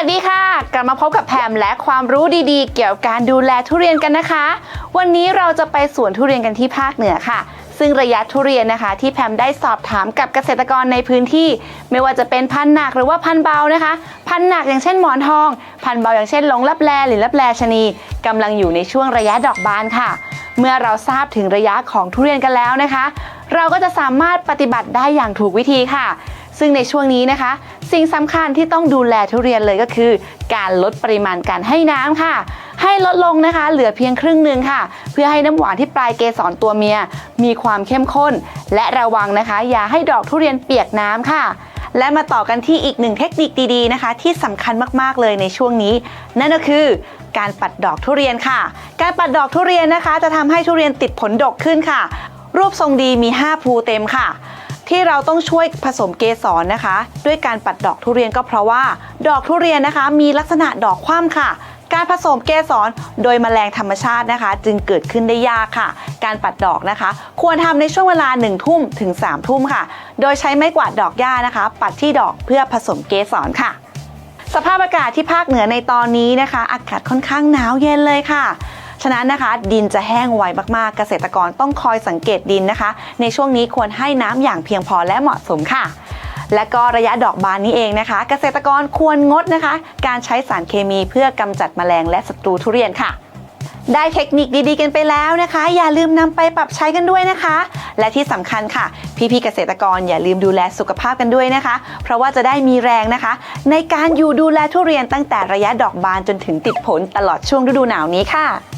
วัสดีค่ะ กลับมาพบกับแพมและความรู้ดีๆ เกี่ยวกับการดูแลทุเรียนกันนะคะ วันนี้เราจะไปสวนทุเรียนกันที่ภาคเหนือค่ะ ซึ่งระยะทุเรียนนะคะ ที่แพมได้สอบถามกับเกษตรกรในพื้นที่ ไม่ว่าจะเป็นพันหนักหรือว่าพันเบานะคะ พันหนักอย่างเช่นหมอนทอง พันเบาอย่างเช่นหลงลับแลหรือลับแลชนีกำลังอยู่ในช่วงระยะดอกบานค่ะ เมื่อเราทราบถึงระยะของทุเรียนกันแล้วนะคะ เราก็จะสามารถปฏิบัติได้อย่างถูกวิธีค่ะซึ่งในช่วงนี้นะคะ สิ่งสำคัญที่ต้องดูแลทุเรียนเลยก็คือ การลดปริมาณการให้น้ำค่ะ ให้ลดลงนะคะ เหลือเพียงครึ่งหนึ่งค่ะ เพื่อให้น้ำหวานที่ปลายเกสรตัวเมีย มีความเข้มข้น และระวังนะคะ อย่าให้ดอกทุเรียนเปียกน้ำค่ะ และมาต่อกันที่อีกหนึ่งเทคนิคดีๆนะคะ ที่สำคัญมากๆเลยในช่วงนี้ นั่นก็คือการปัดดอกทุเรียนค่ะ การปัดดอกทุเรียนนะคะ จะทำให้ทุเรียนติดผลดกขึ้นค่ะ รูปทรงดีมี 5 ภูเต็มค่ะ ที่เราต้องช่วยผสมเกสรนะคะ ด้วยการปัดดอกทุเรียนก็เพราะว่า ดอกทุเรียนนะคะ มีลักษณะดอกคว่ำค่ะ การผสมเกสรโดยแมลงธรรมชาตินะคะ จึงเกิดขึ้นได้ยากค่ะ การปัดดอกนะคะ ควรทำในช่วงเวลา1ทุ่มถึง3ทุ่มค่ะ โดยใช้ไม้กวาดดอกหญ้านะคะ ปัดที่ดอกเพื่อผสมเกสรค่ะ สภาพอากาศที่ภาคเหนือในตอนนี้นะคะ อากาศค่อนข้างหนาวเย็นเลยค่ะะนั้นนะคะ ดินจะแห้งไวมากๆ เกษตรกรต้องคอยสังเกตดินนะคะ ในช่วงนี้ควรให้น้ำอย่างเพียงพอและเหมาะสมค่ะและก็ระยะดอกบานนี้เองนะคะ เกษตรกรควรงดนะคะ การใช้สารเคมีเพื่อกำจัดแมลงและศัตรูทุเรียนค่ะ ได้เทคนิคดีๆ กันไปแล้วนะคะ อย่าลืมนำไปปรับใช้กันด้วยนะคะ และที่สำคัญค่ะ พี่ๆเกษตรกรอย่าลืมดูแลสุขภาพกันด้วยนะคะ เพราะว่าจะได้มีแรงนะคะ ในการอยู่ดูแลทุเรียนตั้งแต่ระยะดอกบานจนถึงติดผลตลอดช่วงฤดูหนาวนี้ค่ะ